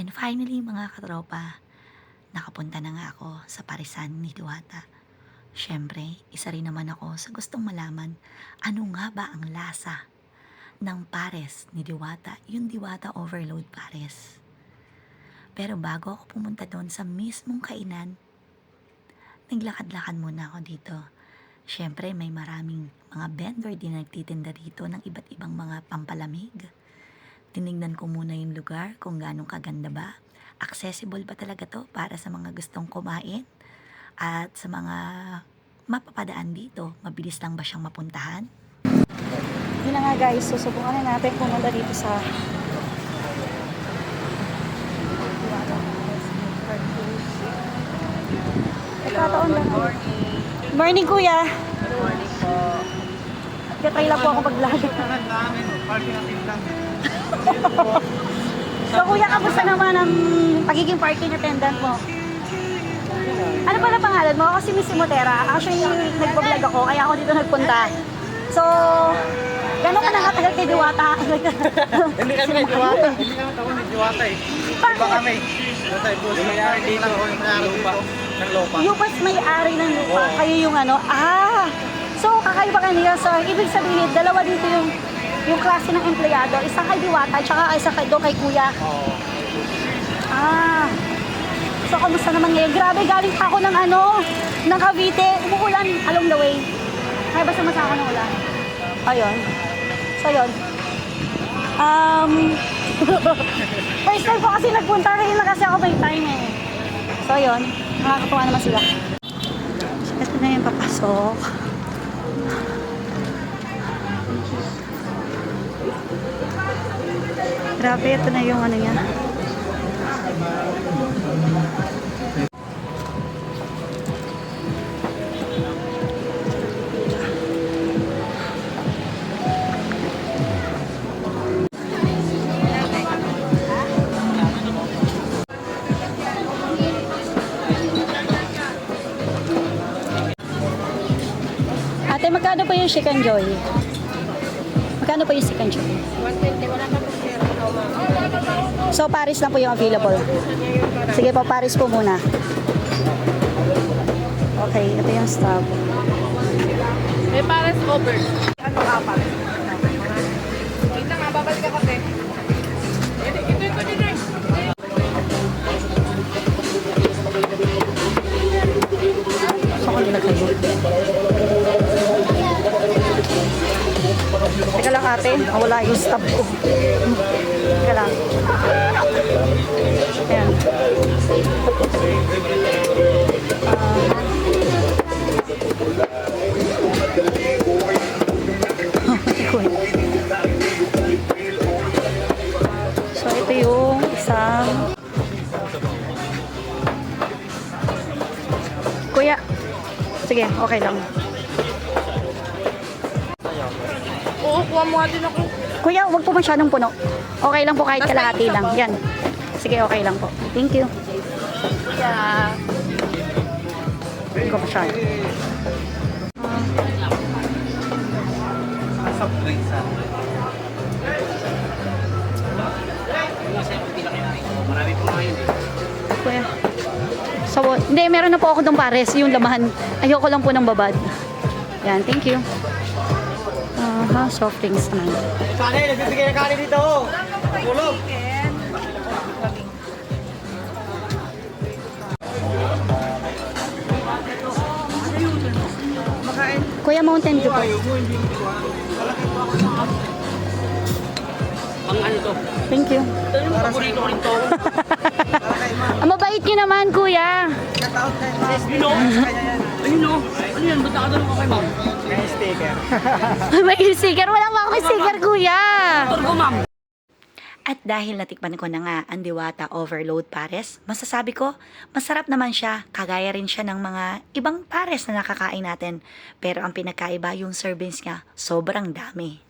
And finally mga katropa, nakapunta na nga ako sa parisan ni Diwata. Siyempre, isa rin naman ako sa gustong malaman ano nga ba ang lasa ng pares ni Diwata, yung Diwata Overload Pares. Pero bago ako pumunta doon sa mismong kainan, naglakad-lakad muna ako dito. Siyempre, may maraming mga vendor din na nagtitinda dito ng iba't ibang mga pampalamig. Tinignan ko muna yung lugar kung ganong kaganda ba. Accessible ba talaga to para sa mga gustong kumain? At sa mga mapapadaan dito, mabilis lang ba siyang mapuntahan? Yun na nga guys, susubukan na natin pumunta dito sa Nagkataon lang. Morning kuya. Morning po. Katry lang po ako mag-vlog. So kuya, kamusta naman ang pagiging parking attendant mo? Ano pala pangalan mo? Ako si Miss Imotera. Actually, nagpa-vlog ako, kaya ako dito nagpunta. So, gano'n ka nakatagal kay Diwata? Hindi kami may diwata. Hindi kami tawag may diwata eh. Iba kami. Basta. Yung may-ari dito. Yung may-ari dito. Ng lupa. yung mas may-ari ng lupa, kayo yung ano, ah! So, kakaiba kanila. So, ibig sabihin, dalawa dito yung yung klase ng empleyado. Isang kay Diwata, tsaka isa kay, doon kay Kuya. Oo. Ah! So, kamusta naman ngayon? Grabe, galing pa ako ng ano, ng Cavite. Umuulan along the way. Kaya ba sumasama ng ulan? Ayun. So, yun. Um, first time ko kasi nagpunta. Ngayon na kasi ako may time eh. So, yun. Nakakatuwa naman sila. Ito na yung papasok. Grabe, ito na yung ano niya. Ate, magkano po yung chicken joy? Magkano po yung chicken joy? 120. Wala pa. So, Paris lang po yung available. Sige po, Paris po muna. Okay, ito yung stop. May pares over. Lang ate, wala yung stop ko. Teka lang. Ayan. So, ito yung isang Kuya. Sige, okay lang. Oo, kuha mo nga din ako. Kuya, wag po masyadong puno. Okay lang po kahit kalahati lang. po. Yan. Sige, okay lang po. Thank you. Yeah. Hindi ko masyado. Soft drinks ah. Marami po ngayon. Kuya. So, hindi, meron na po ako ng pares, yung lamahan. Ayoko lang po ng babad. Yan, thank you. Aha, soft drinks naman. Kanin, nagbibigay ng kanin dito. Kulog. Kuya, Mountain Dew po. Ang ano to? Thank you. Ito yung paborito ko rin to. Ang mabait niyo naman, kuya. Ayun o. Ano yan? Ba't nakadalo ko kay ma'am? May sticker. May sticker. Wala pa akong sticker, kuya. Turbo ma'am. At dahil natikman ko na nga ang Diwata Overload Pares, masasabi ko, masarap naman siya. Kagaya rin siya ng mga ibang pares na nakakain natin. Pero ang pinagkaiba yung servings niya, sobrang dami.